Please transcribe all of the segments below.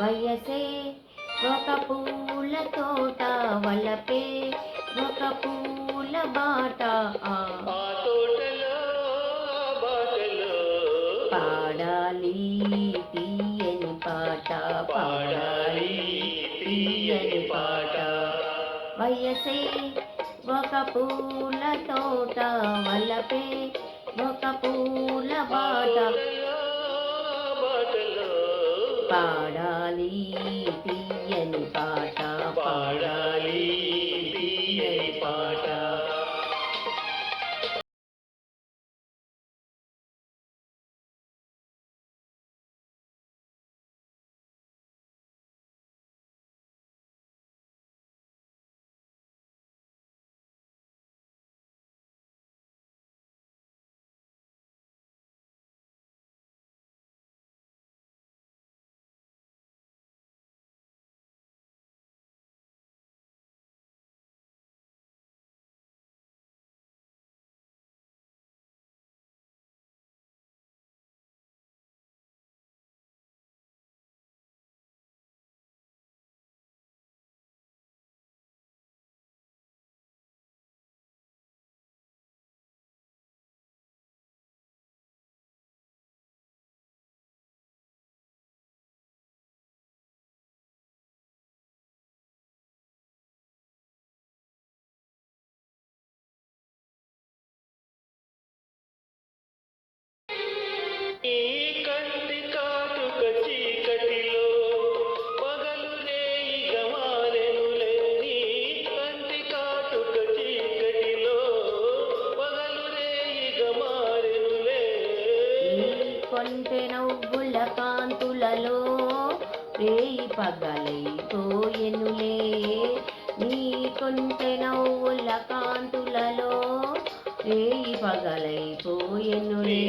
వయసే ఒక పూల తోట వలపే ఒక పూల బాట పాడాలి తీయని పాట పాడాలి తీయని పాట. వయసే ఒక పూల తోట వలపే ఒక పూల బాట. పాడాలి తీయని పాట పాడాలి కొంటె నవ్వుల కాంతులలో రేయి పగలైపోయెనులే నీ కొంటె నవ్వుల కాంతులలో రేయి పగలైపోయెనులే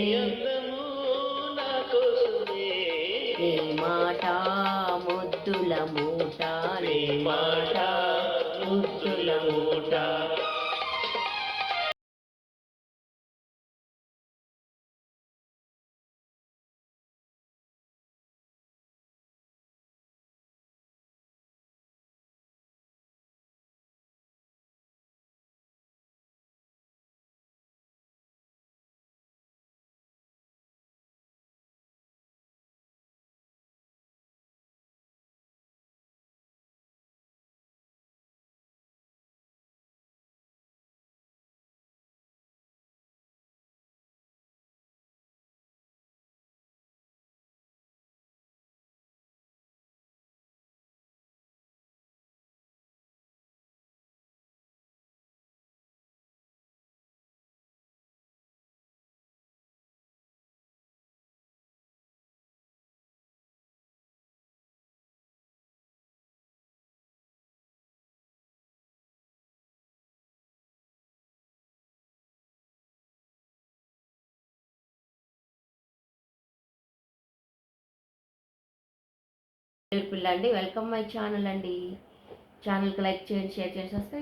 la. పిల్ల అండి. వెల్కమ్ మై ఛానల్ అండి. ఛానల్కి లైక్ చేయండి షేర్ చేసి వస్తే